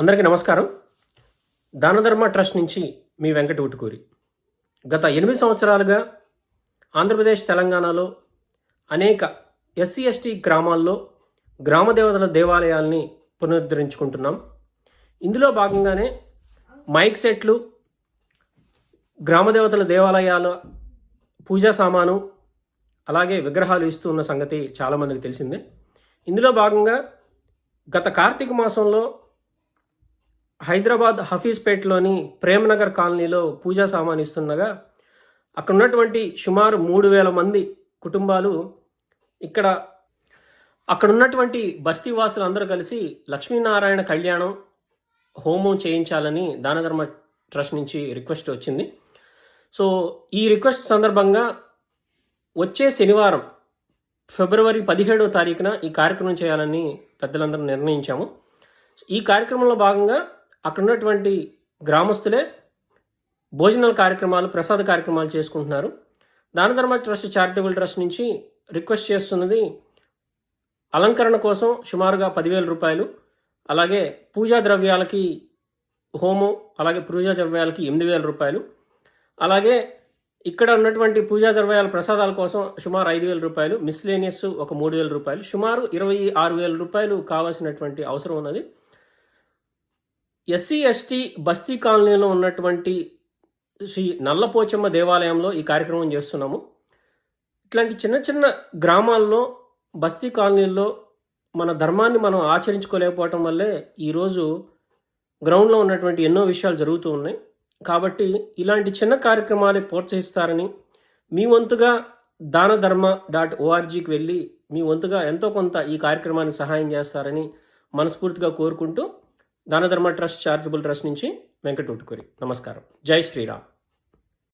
అందరికీ నమస్కారం. దానధర్మ ట్రస్ట్ నుంచి మీ వెంకట ఉటుకూరి. గత ఎనిమిది సంవత్సరాలుగా ఆంధ్రప్రదేశ్ తెలంగాణలో అనేక ఎస్సీ ఎస్టీ గ్రామాల్లో గ్రామ దేవతల దేవాలయాల్ని పునరుద్ధరించుకుంటున్నాం. ఇందులో భాగంగానే మైక్ సెట్లు గ్రామ దేవతల దేవాలయాల పూజా సామాను అలాగే విగ్రహాలు ఇస్తూ ఉన్న సంగతి చాలామందికి తెలిసిందే. ఇందులో భాగంగా గత కార్తీక మాసంలో హైదరాబాద్ హఫీజ్పేట్లోని ప్రేమనగర్ కాలనీలో పూజా సామాన్ ఇస్తుండగా అక్కడ ఉన్నటువంటి సుమారు మూడు వేల మంది కుటుంబాలు ఇక్కడ అక్కడ ఉన్నటువంటి బస్తీ వాసులు అందరూ కలిసి లక్ష్మీనారాయణ కళ్యాణం హోమం చేయించాలని దానధర్మ ట్రస్ట్ నుంచి రిక్వెస్ట్ వచ్చింది. సో ఈ రిక్వెస్ట్ సందర్భంగా వచ్చే శనివారం ఫిబ్రవరి పదిహేడవ తారీఖున ఈ కార్యక్రమం చేయాలని పెద్దలందరూ నిర్ణయించాము. ఈ కార్యక్రమంలో భాగంగా అక్కడ ఉన్నటువంటి గ్రామస్తులే భోజనాల కార్యక్రమాలు ప్రసాద కార్యక్రమాలు చేసుకుంటున్నారు. దానధర్మ ట్రస్ట్ చారిటబుల్ ట్రస్ట్ నుంచి రిక్వెస్ట్ చేస్తున్నది అలంకరణ కోసం సుమారుగా పదివేల రూపాయలు. అలాగే పూజా ద్రవ్యాలకి హోమం అలాగే పూజా ద్రవ్యాలకి ఎనిమిది వేల రూపాయలు. అలాగే ఇక్కడ ఉన్నటువంటి పూజా ద్రవ్యాల ప్రసాదాల కోసం సుమారు ఐదు వేల రూపాయలు. మిస్లేనియస్ ఒక మూడు వేల రూపాయలు. సుమారు ఇరవై ఆరు వేల రూపాయలు కావాల్సినటువంటి అవసరం ఉన్నది. ఎస్సీ ఎస్టీ బస్తీ కాలనీలో ఉన్నటువంటి శ్రీ నల్లపోచమ్మ దేవాలయంలో ఈ కార్యక్రమం చేస్తున్నాము. ఇట్లాంటి చిన్న చిన్న గ్రామాల్లో బస్తీ కాలనీల్లో మన ధర్మాన్ని మనం ఆచరించుకోలేకపోవటం వల్లే ఈరోజు గ్రౌండ్లో ఉన్నటువంటి ఎన్నో విషయాలు జరుగుతూ ఉన్నాయి. కాబట్టి ఇలాంటి చిన్న కార్యక్రమాలు ప్రోత్సహిస్తారని మీ వంతుగా దాన ధర్మ డాట్ ఓఆర్జీకి వెళ్ళి మీ వంతుగా ఎంతో కొంత ఈ కార్యక్రమానికి సహాయం చేస్తారని మనస్ఫూర్తిగా కోరుకుంటూ దానధర్మ ట్రస్ట్ చారిటబుల్ ట్రస్ట్ నుంచి వెంకట ఉట్టుకూరి నమస్కారం. జై శ్రీరామ్.